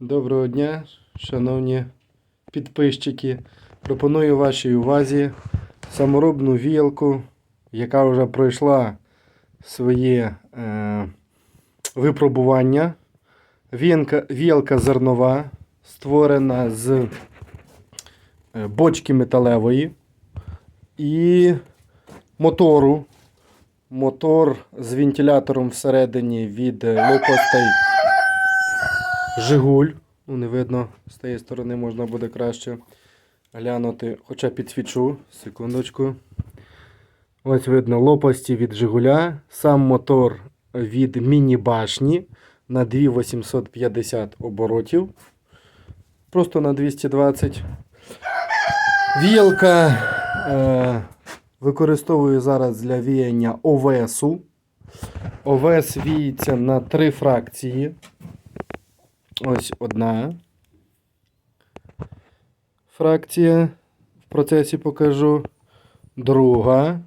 Доброго дня, шановні підписчики. Пропоную вашій увазі саморобну віялку, яка вже пройшла своє е, випробування. Віянка, віялка зернова, створена з е, бочки металевої і мотору. Мотор з вентилятором всередині від лопастей Жигуль. Ну, не видно, з тієї сторони можна буде краще глянути. Хоча підсвічу, секундочку. Ось видно лопасті від Жигуля. Сам мотор від міні-башні на 2850 оборотів. Просто на 220. Віялка е, використовую зараз для віяння ОВСу. ОВС віється на три фракції. Ось одна фракція. В процесі покажу. Друга.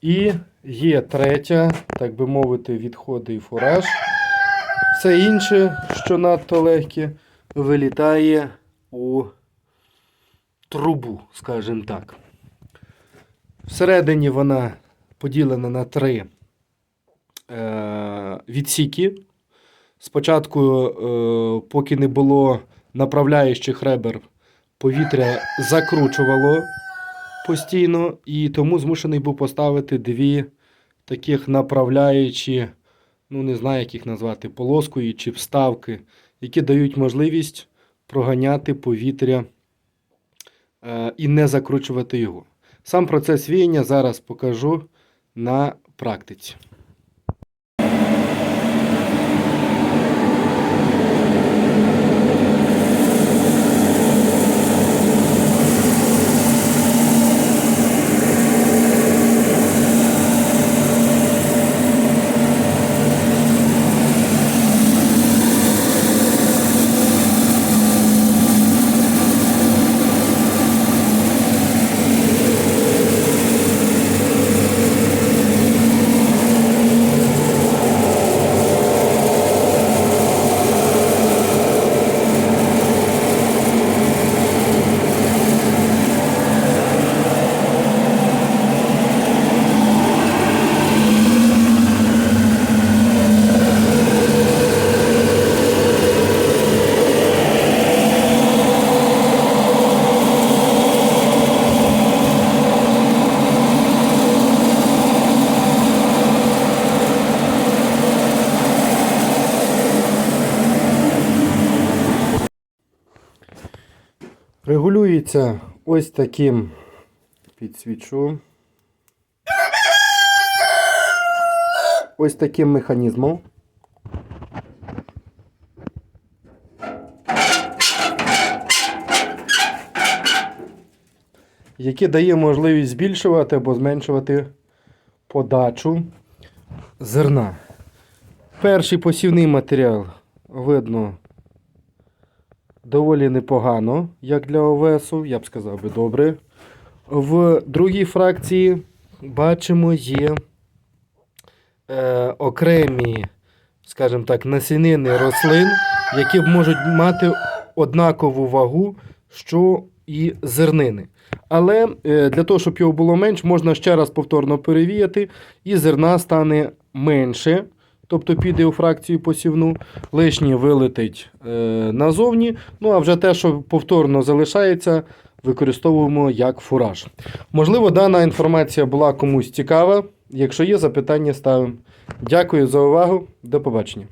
І є третя, так би мовити, відходи і фураж. Все інше, що надто легке, вилітає у трубу, скажімо так. Всередині вона поділена на три е, відсіки. Спочатку, е, поки не було направляючих ребер, повітря закручувало постійно, і тому змушений був поставити дві таких направляючі, ну не знаю, як їх назвати, полоскою чи вставки, які дають можливість проганяти повітря е, і не закручувати його. Сам процес віяння зараз покажу на практиці. Регулюється ось таким підсвічу. Ось таким механізмом. Яке дає можливість збільшувати або зменшувати подачу зерна. Перший посівний матеріал видно доволі непогано, як для ОВСу, я б сказав би добре. В другій фракції бачимо є е, окремі, скажімо так, насінини рослин, які можуть мати однакову вагу, що і зернини. Але е, для того, щоб його було менш, можна ще раз повторно перевіяти, і зерна стане менше. Тобто піде у фракцію посівну, лишнє вилетить е, назовні. Ну а вже те, що повторно залишається, використовуємо як фураж. Можливо, дана інформація була комусь цікава. Якщо є запитання, ставимо. Дякую за увагу. До побачення.